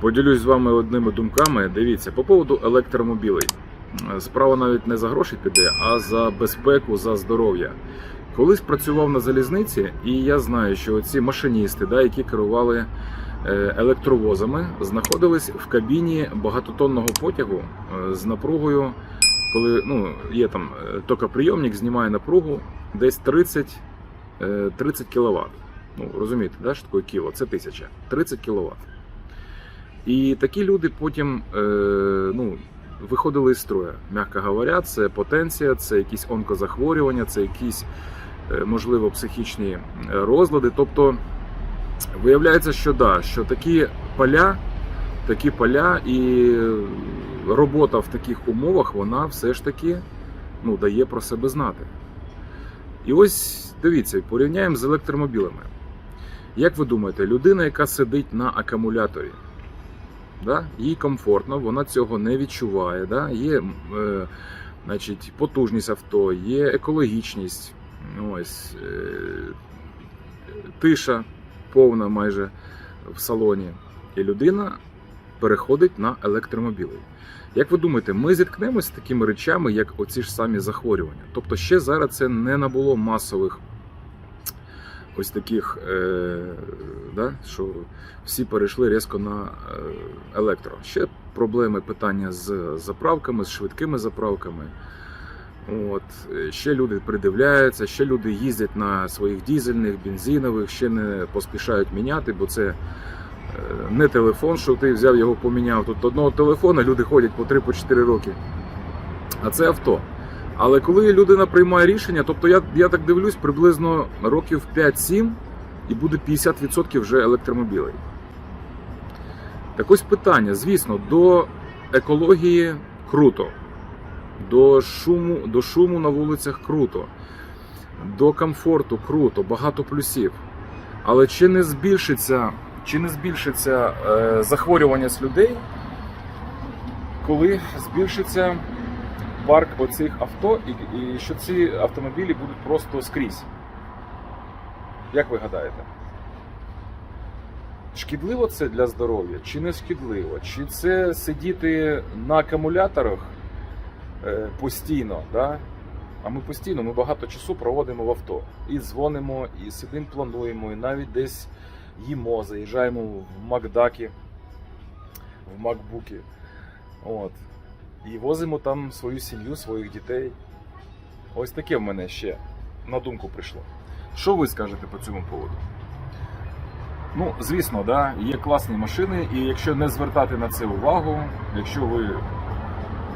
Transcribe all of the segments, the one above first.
Поділюсь з вами одними думками. Дивіться, по поводу електромобілей. Справа навіть не за гроші піде, а за безпеку, за здоров'я. Колись працював на залізниці, і я знаю, що ці машиністи, да, які керували е, електровозами, знаходились в кабіні багатотонного потягу е, з напругою, коли ну, є там е, токоприйомник, знімає напругу десь 30, е, 30 кВт. Ну, розумієте, да, що таке кіло? Це тисяча. 30 кВт. І такі люди потім е, ну, виходили із строю, м'яко говоря, це потенція, це якісь онкозахворювання, це якісь, е, можливо, психічні е, розлади. Тобто виявляється, що да, що такі поля, такі поля і робота в таких умовах, вона все ж таки ну, дає про себе знати. І ось дивіться, порівняємо з електромобілями. Як ви думаєте, людина, яка сидить на акумуляторі, да? їй комфортно, вона цього не відчуває. Да? Є е, значить, потужність авто, є екологічність, ось, е, тиша повна майже в салоні. І людина переходить на електромобілі. Як ви думаєте, ми зіткнемося з такими речами, як оці ж самі захворювання? Тобто ще зараз це не набуло масових ось таких, е, да, що всі перейшли різко на е, електро. Ще проблеми питання з заправками, з швидкими заправками. От. Ще люди придивляються, ще люди їздять на своїх дізельних, бензинових, ще не поспішають міняти, бо це е, не телефон, що ти взяв його поміняв. Тут одного телефона люди ходять по 3-4 роки. А це авто. Але коли людина приймає рішення, тобто я, я так дивлюсь, приблизно років 5-7 і буде 50% вже електромобілей. Так ось питання, звісно, до екології круто, до шуму, до шуму на вулицях круто, до комфорту круто, багато плюсів. Але чи не збільшиться, чи не збільшиться е, захворюваність людей, коли збільшиться парк оцих авто, і, і що ці автомобілі будуть просто скрізь. Як ви гадаєте? Шкідливо це для здоров'я, чи не шкідливо? Чи це сидіти на акумуляторах е, постійно? Да? А ми постійно, ми багато часу проводимо в авто. І дзвонимо, і сидимо, плануємо, і навіть десь їмо, заїжджаємо в Макдаки, в Макбуки. От. І возимо там свою сім'ю, своїх дітей. Ось таке в мене ще на думку прийшло. Що ви скажете по цьому поводу? Ну, звісно, да, є класні машини, і якщо не звертати на це увагу, якщо ви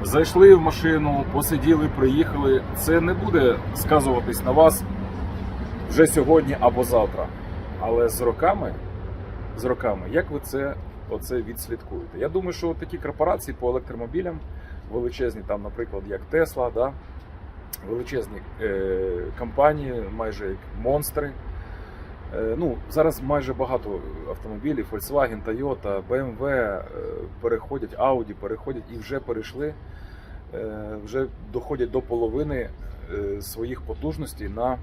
зайшли в машину, посиділи, приїхали, це не буде сказуватись на вас вже сьогодні або завтра. Але з роками, з роками, як ви це оце відслідкуєте? Я думаю, що такі корпорації по електромобілям величезні, там, наприклад, як Tesla, да, величезні е, компанії, майже як монстри. Е, ну, зараз майже багато автомобілів, Volkswagen, Toyota, BMW е, переходять, Audi переходять і вже перейшли, е, вже доходять до половини е, своїх потужностей на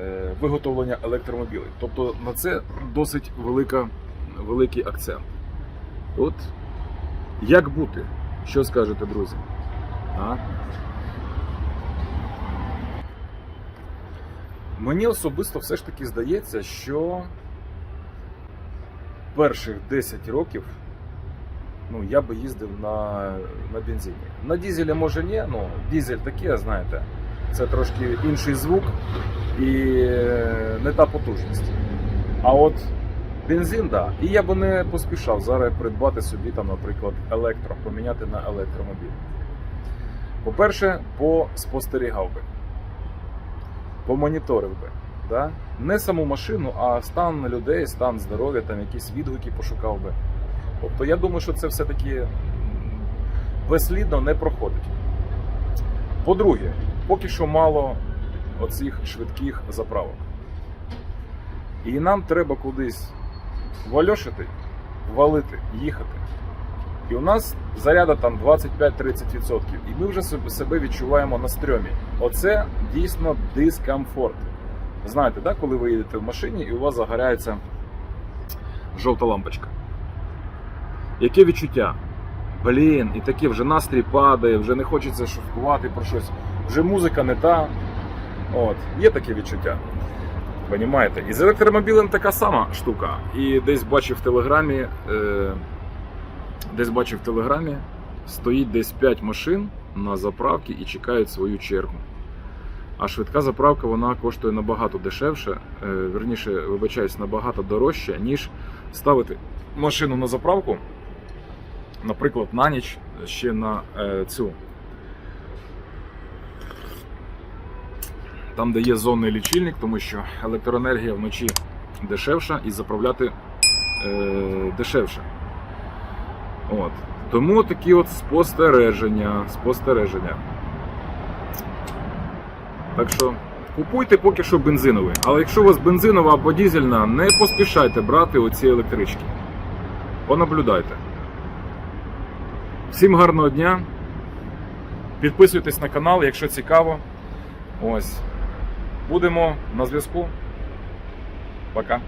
е, виготовлення електромобілів. Тобто на це досить велика, великий акцент. От як бути? Що скажете, друзі? А? Мені особисто все ж таки здається, що перших 10 років ну, я би їздив на, на бензині. На дізелі може ні, ну дізель таке, знаєте, це трошки інший звук і е, не та потужність. А от бензин, да. І я би не поспішав зараз придбати собі, там, наприклад, електро, поміняти на електромобіль. По-перше, поспостерігав би помоніторив би. Да? Не саму машину, а стан людей, стан здоров'я, там якісь відгуки пошукав би. Тобто я думаю, що це все-таки безслідно не проходить. По-друге, поки що мало оцих швидких заправок. І нам треба кудись вальошити, валити, їхати. І у нас заряда там 25-30%. І ми вже себе- відчуваємо на стрьомі. Оце дійсно дискомфорт. Знаєте, да, коли ви їдете в машині і у вас загоряється жовта лампочка. Яке відчуття? Блін, і таке вже настрій падає, вже не хочеться шуткувати про щось. Вже музика не та. От, є таке відчуття. Понімаєте? І з електромобілем така сама штука. І десь бачив в телеграмі, е, десь бачив в телеграмі, стоїть десь 5 машин на заправці і чекають свою чергу. А швидка заправка вона коштує набагато дешевше, е, верніше, вибачаюсь, набагато дорожче, ніж ставити машину на заправку, наприклад, на ніч ще на е, цю. Там, де є зонний лічильник, тому що електроенергія вночі дешевша і заправляти е, дешевше. От. Тому такі от спостереження. спостереження. Так що купуйте поки що бензиновий. Але якщо у вас бензинова або дізельна, не поспішайте брати оці електрички. Понаблюдайте. Всім гарного дня. Підписуйтесь на канал, якщо цікаво. Ось. Будемо на зв'язку. Пока.